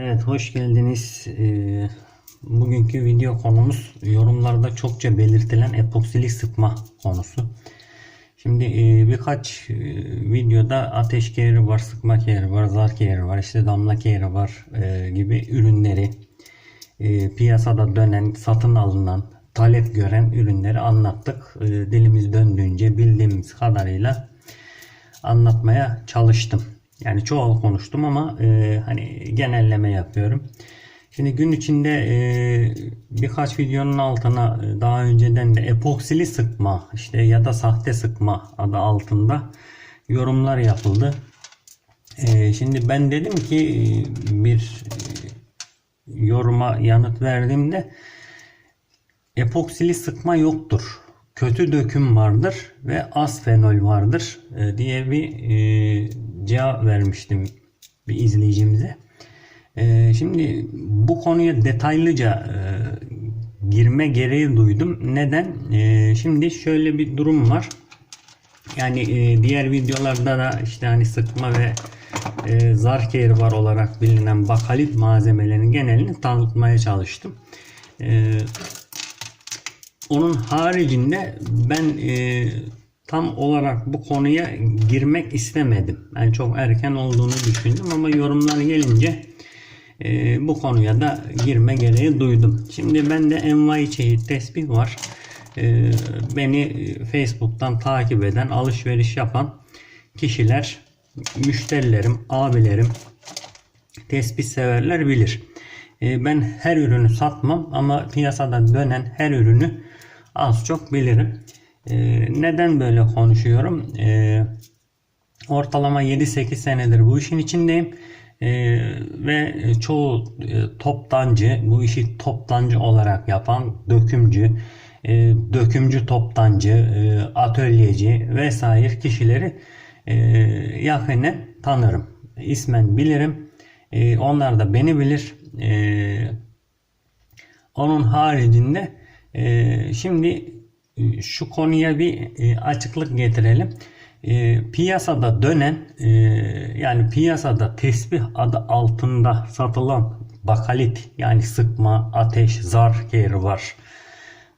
Evet hoş geldiniz. Ee, bugünkü video konumuz yorumlarda çokça belirtilen epoksilik sıkma konusu. Şimdi e, birkaç e, videoda ateş kehri var, sıkma kehri var, zar kehri var, işte damla kehri var e, gibi ürünleri piyasada dönen, satın alınan, talep gören ürünleri anlattık. Dilimiz döndüğünce bildiğimiz kadarıyla anlatmaya çalıştım. Yani çoğu konuştum ama e, hani genelleme yapıyorum. Şimdi gün içinde e, birkaç videonun altına e, daha önceden de epoksili sıkma işte ya da sahte sıkma adı altında yorumlar yapıldı. E, şimdi ben dedim ki e, bir e, yoruma yanıt verdiğimde epoksili sıkma yoktur. Kötü döküm vardır ve az fenol vardır diye bir cevap vermiştim bir izleyicimize. E, şimdi bu konuya detaylıca e, girme gereği duydum. Neden? E, şimdi şöyle bir durum var. Yani e, diğer videolarda da işte hani sıkma ve e, zar kehri var olarak bilinen bakalit malzemelerinin genelini tanıtmaya çalıştım. E, onun haricinde ben e, tam olarak bu konuya girmek istemedim. Ben çok erken olduğunu düşündüm ama yorumlar gelince e, bu konuya da girme gereği duydum. Şimdi bende envai çeşit tesbih var. E, beni Facebook'tan takip eden, alışveriş yapan kişiler, müşterilerim, abilerim, tespih severler bilir. E, ben her ürünü satmam ama piyasada dönen her ürünü az çok bilirim. E, neden böyle konuşuyorum? E, ortalama 7-8 senedir bu işin içindeyim. E, ve çoğu e, toptancı, bu işi toptancı olarak yapan dökümcü, e, dökümcü toptancı, e, atölyeci vesaire kişileri e, yakinen tanırım. İsmen bilirim. E, onlar da beni bilir. E, onun haricinde e, şimdi şu konuya bir e, açıklık getirelim. E, piyasada dönen e, yani piyasada tesbih adı altında satılan bakalit yani sıkma, ateş, zar kehri var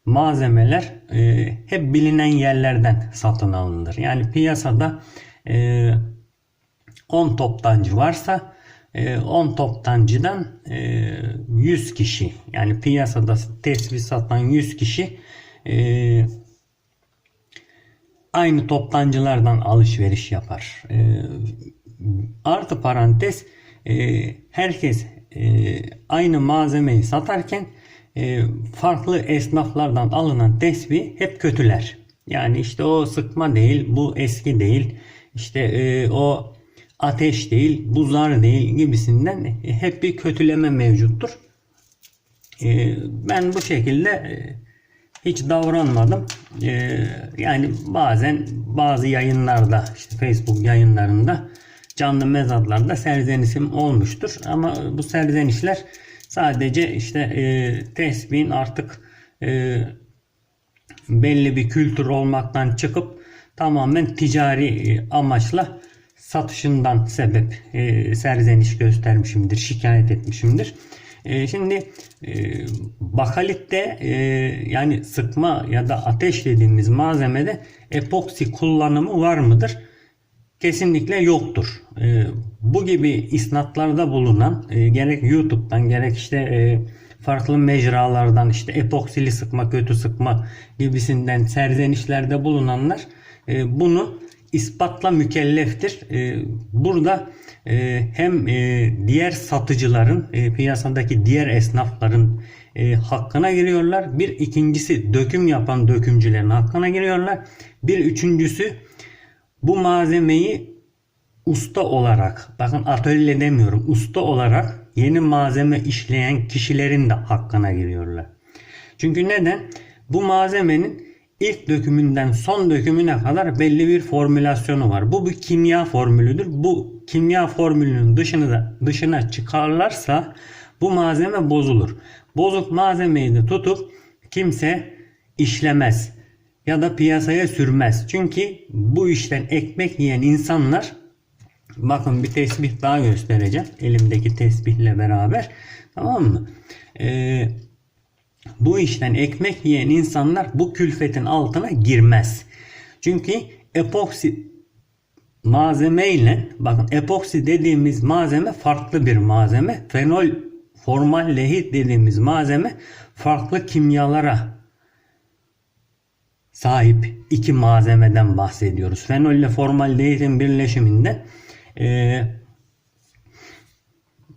malzemeler e, hep bilinen yerlerden satın alınır. Yani piyasada e, 10 toptancı varsa 10 toptancıdan 100 kişi yani piyasada tesbih satan 100 kişi aynı toptancılardan alışveriş yapar. Artı parantez herkes aynı malzemeyi satarken farklı esnaflardan alınan tesbih hep kötüler. Yani işte o sıkma değil, bu eski değil. İşte o ateş değil, buzlar değil gibisinden hep bir kötüleme mevcuttur. Ben bu şekilde hiç davranmadım. Yani bazen bazı yayınlarda, işte Facebook yayınlarında canlı mezatlarda serzenişim olmuştur. Ama bu serzenişler sadece işte tesbihin artık belli bir kültür olmaktan çıkıp tamamen ticari amaçla satışından sebep e, serzeniş göstermişimdir, şikayet etmişimdir. E, şimdi e, bakalitte e, yani sıkma ya da ateş dediğimiz malzemede epoksi kullanımı var mıdır? Kesinlikle yoktur. E, bu gibi isnatlarda bulunan e, gerek YouTube'dan gerek işte e, farklı mecralardan işte epoksili sıkma, kötü sıkma gibisinden serzenişlerde bulunanlar e, bunu ispatla mükelleftir. Ee, burada e, hem e, diğer satıcıların, e, piyasadaki diğer esnafların hakkına giriyorlar. Bir ikincisi döküm yapan dökümcülerin hakkına giriyorlar. Bir üçüncüsü bu malzemeyi usta olarak, bakın atölye demiyorum, usta olarak yeni malzeme işleyen kişilerin de hakkına giriyorlar. Çünkü neden? Bu malzemenin ilk dökümünden son dökümüne kadar belli bir formülasyonu var. Bu bir kimya formülüdür. Bu kimya formülünün dışını da dışına çıkarlarsa bu malzeme bozulur. Bozuk malzemeyi de tutup kimse işlemez ya da piyasaya sürmez. Çünkü bu işten ekmek yiyen insanlar Bakın bir tesbih daha göstereceğim. Elimdeki tesbihle beraber. Tamam mı? Ee, bu işten ekmek yiyen insanlar bu külfetin altına girmez. Çünkü epoksi malzeme ile bakın epoksi dediğimiz malzeme farklı bir malzeme. Fenol formaldehit dediğimiz malzeme farklı kimyalara sahip iki malzemeden bahsediyoruz. Fenol ile formaldehitin birleşiminden e,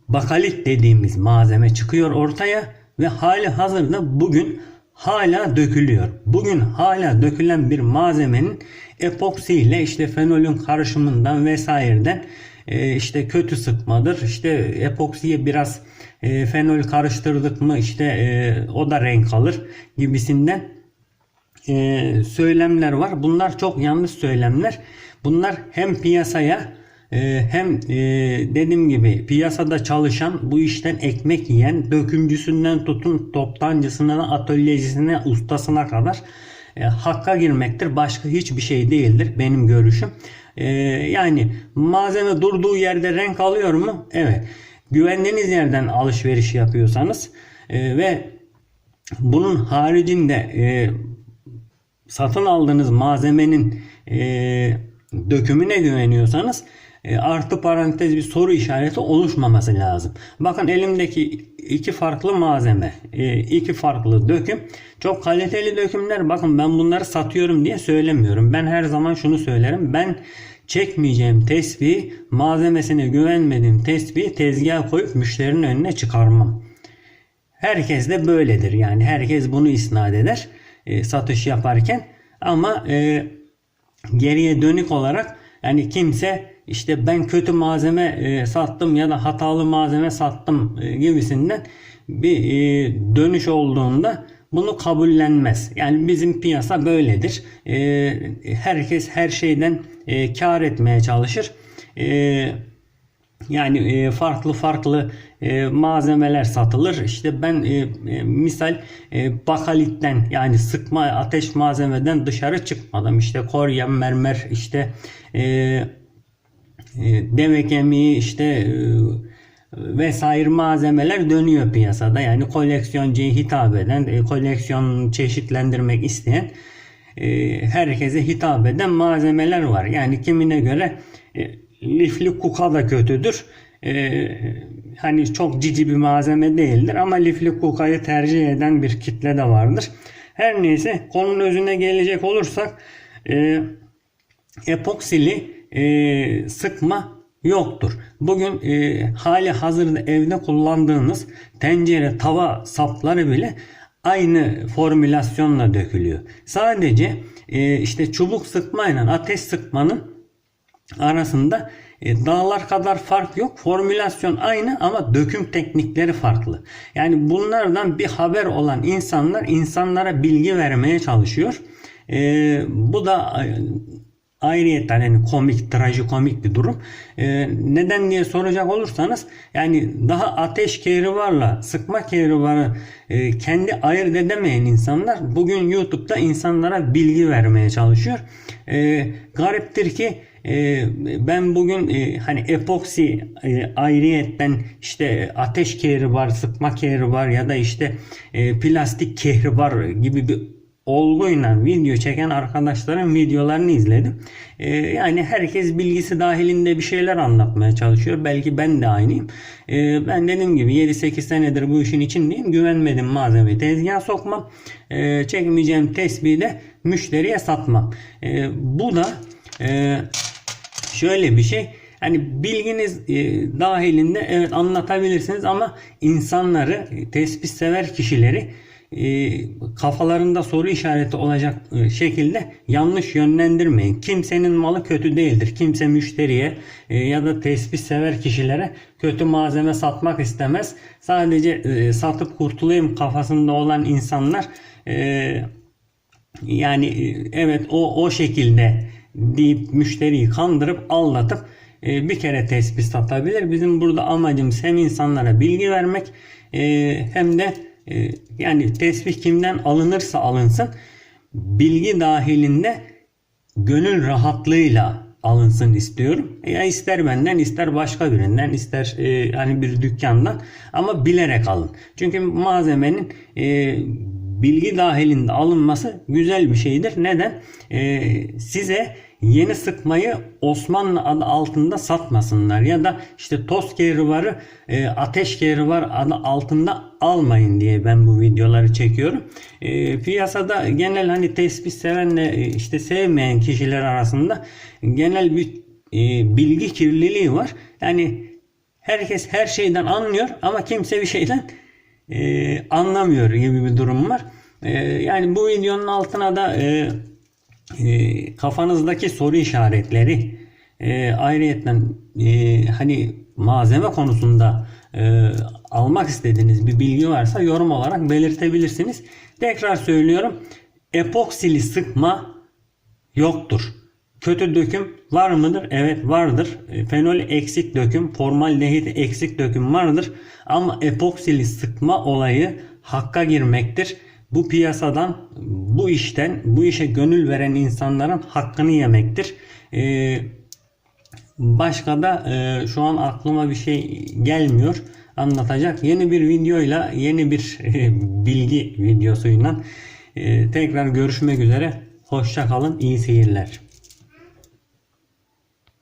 bakalit dediğimiz malzeme çıkıyor ortaya ve hali hazırda bugün hala dökülüyor. Bugün hala dökülen bir malzemenin epoksi ile işte fenolün karışımından vesaireden e, işte kötü sıkmadır. İşte epoksiye biraz e, fenol karıştırdık mı işte e, o da renk alır gibisinden söylemler var. Bunlar çok yanlış söylemler. Bunlar hem piyasaya hem e, dediğim gibi piyasada çalışan bu işten ekmek yiyen dökümcüsünden tutun toptancısına atölyecisine ustasına kadar e, hakka girmektir. Başka hiçbir şey değildir benim görüşüm. E, yani malzeme durduğu yerde renk alıyor mu? Evet. Güvendiğiniz yerden alışveriş yapıyorsanız e, ve bunun haricinde satın aldığınız malzemenin dökümüne güveniyorsanız e, artı parantez bir soru işareti oluşmaması lazım. Bakın elimdeki iki farklı malzeme, e, iki farklı döküm. Çok kaliteli dökümler. Bakın ben bunları satıyorum diye söylemiyorum. Ben her zaman şunu söylerim. Ben çekmeyeceğim tespihi, malzemesine güvenmediğim tespihi tezgaha koyup müşterinin önüne çıkarmam. Herkes de böyledir. Yani herkes bunu isnat eder e, satış yaparken. Ama geriye dönük olarak yani kimse işte ben kötü malzeme e, sattım ya da hatalı malzeme sattım e, gibisinden bir e, dönüş olduğunda bunu kabullenmez. Yani bizim piyasa böyledir. E, herkes her şeyden e, kar etmeye çalışır. E, yani e, farklı farklı e, malzemeler satılır. İşte ben e, e, misal e, bakalitten yani sıkma ateş malzemeden dışarı çıkmadım. İşte korya, mermer, işte e, e, deve kemiği, işte e, vesaire malzemeler dönüyor piyasada. Yani koleksiyoncuya hitap eden, e, koleksiyon çeşitlendirmek isteyen e, herkese hitap eden malzemeler var. Yani kimine göre e, lifli kuka da kötüdür. Ee, hani çok cici bir malzeme değildir ama lifli kukayı tercih eden bir kitle de vardır. Her neyse konunun özüne gelecek olursak e, epoksili e, sıkma yoktur. Bugün e, hali hazırda evde kullandığınız tencere, tava sapları bile aynı formülasyonla dökülüyor. Sadece e, işte çubuk sıkmayla ateş sıkmanın arasında e, dağlar kadar fark yok. Formülasyon aynı ama döküm teknikleri farklı. Yani bunlardan bir haber olan insanlar insanlara bilgi vermeye çalışıyor. E, bu da e, ayrıyetten yani komik, trajikomik bir durum. Ee, neden diye soracak olursanız yani daha ateş kehribarla sıkma kehribarı e, kendi ayırt edemeyen insanlar bugün YouTube'da insanlara bilgi vermeye çalışıyor. E, gariptir ki e, ben bugün e, hani epoksi e, ayrıyetten işte ateş kehribar, sıkma kehribar ya da işte e, plastik kehribar gibi bir olguyla video çeken arkadaşların videolarını izledim. Ee, yani herkes bilgisi dahilinde bir şeyler anlatmaya çalışıyor. Belki ben de aynıyım. Ee, ben dediğim gibi 7-8 senedir bu işin içindeyim. Güvenmedim malzemeyi tezgaha sokmam. Ee, çekmeyeceğim tesbihi de müşteriye satmam. Ee, bu da e, şöyle bir şey. Hani bilginiz e, dahilinde evet anlatabilirsiniz ama insanları, tespit sever kişileri e, kafalarında soru işareti olacak e, şekilde yanlış yönlendirmeyin. Kimsenin malı kötü değildir. Kimse müşteriye e, ya da tespit sever kişilere kötü malzeme satmak istemez. Sadece e, satıp kurtulayım kafasında olan insanlar e, yani e, evet o o şekilde deyip müşteriyi kandırıp aldatıp e, bir kere tespit satabilir. Bizim burada amacımız hem insanlara bilgi vermek e, hem de e, yani tesbih kimden alınırsa alınsın bilgi dahilinde gönül rahatlığıyla alınsın istiyorum. Ya ister benden ister başka birinden ister e, hani bir dükkandan ama bilerek alın. Çünkü malzemenin e, bilgi dahilinde alınması güzel bir şeydir. Neden? E, size yeni sıkmayı Osmanlı adı altında satmasınlar ya da işte toz kehribarı e, ateş kehribar adı altında almayın diye ben bu videoları çekiyorum. E, piyasada genel hani tespih sevenle e, işte sevmeyen kişiler arasında genel bir e, bilgi kirliliği var. Yani herkes her şeyden anlıyor ama kimse bir şeyden e, anlamıyor gibi bir durum var. E, yani bu videonun altına da e, e, kafanızdaki soru işaretleri e, ayrıyetten e, hani malzeme konusunda e, almak istediğiniz bir bilgi varsa yorum olarak belirtebilirsiniz. Tekrar söylüyorum. Epoksili sıkma yoktur. Kötü döküm var mıdır? Evet vardır. E, Fenol eksik döküm, formaldehit eksik döküm vardır. Ama epoksili sıkma olayı hakka girmektir. Bu piyasadan, bu işten, bu işe gönül veren insanların hakkını yemektir. Ee, başka da e, şu an aklıma bir şey gelmiyor anlatacak. Yeni bir videoyla, yeni bir e, bilgi videosuyla e, tekrar görüşmek üzere. Hoşça kalın, iyi seyirler.